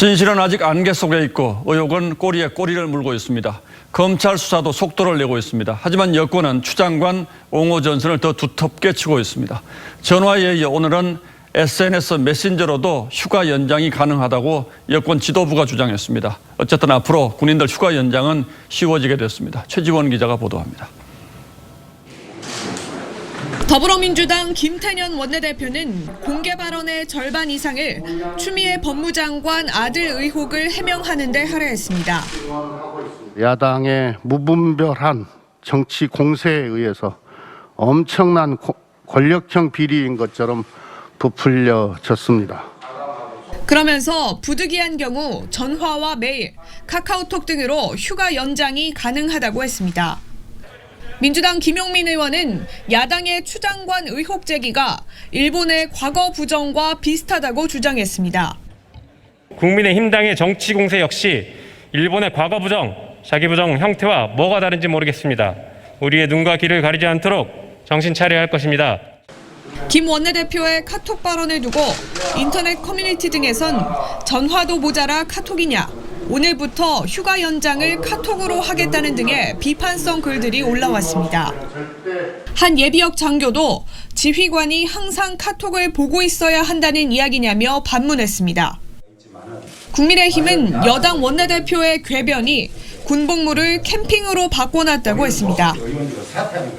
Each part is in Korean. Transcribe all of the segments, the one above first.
진실은 아직 안개 속에 있고 의혹은 꼬리에 꼬리를 물고 있습니다. 검찰 수사도 속도를 내고 있습니다. 하지만 여권은 추 장관 옹호 전선을 더 두텁게 치고 있습니다. 전화에 이어 오늘은 SNS 메신저로도 휴가 연장이 가능하다고 여권 지도부가 주장했습니다. 어쨌든 앞으로 군인들 휴가 연장은 쉬워지게 됐습니다. 최지원 기자가 보도합니다. 더불어민주당 김태년 원내대표는 공개 발언의 절반 이상을 추미애 법무장관 아들 의혹을 해명하는 데 할애했습니다. 야당의 무분별한 정치 공세에 의해서 엄청난 고- 권력형 비리인 것처럼 부풀려졌습니다. 그러면서 부득이한 경우 전화와 메일, 카카오톡 등으로 휴가 연장이 가능하다고 했습니다. 민주당 김용민 의원은 야당의 추 장관 의혹 제기가 일본의 과거 부정과 비슷하다고 주장했습니다. 국민의힘당의 정치 공세 역시 일본의 과거 부정, 자기 부정 형태와 뭐가 다른지 모르겠습니다. 우리의 눈과 귀를 가리지 않도록 정신 차려야 할 것입니다. 김 원내대표의 카톡 발언을 두고 인터넷 커뮤니티 등에선 전화도 모자라 카톡이냐, 오늘부터 휴가 연장을 카톡으로 하겠다는 등의 비판성 글들이 올라왔습니다. 한 예비역 장교도 지휘관이 항상 카톡을 보고 있어야 한다는 이야기냐며 반문했습니다. 국민의힘은 여당 원내대표의 궤변이 군복무를 캠핑으로 바꿔놨다고 했습니다.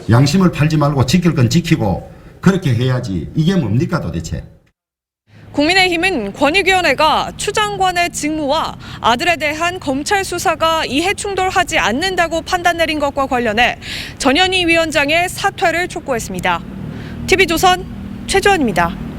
양심을 팔지 말고 지킬 건 지키고 그렇게 해야지 이게 뭡니까 도대체 국민의힘은 권익위원회가 추 장관의 직무와 아들에 대한 검찰 수사가 이해 충돌하지 않는다고 판단 내린 것과 관련해 전현희 위원장의 사퇴를 촉구했습니다. TV조선 최주원입니다.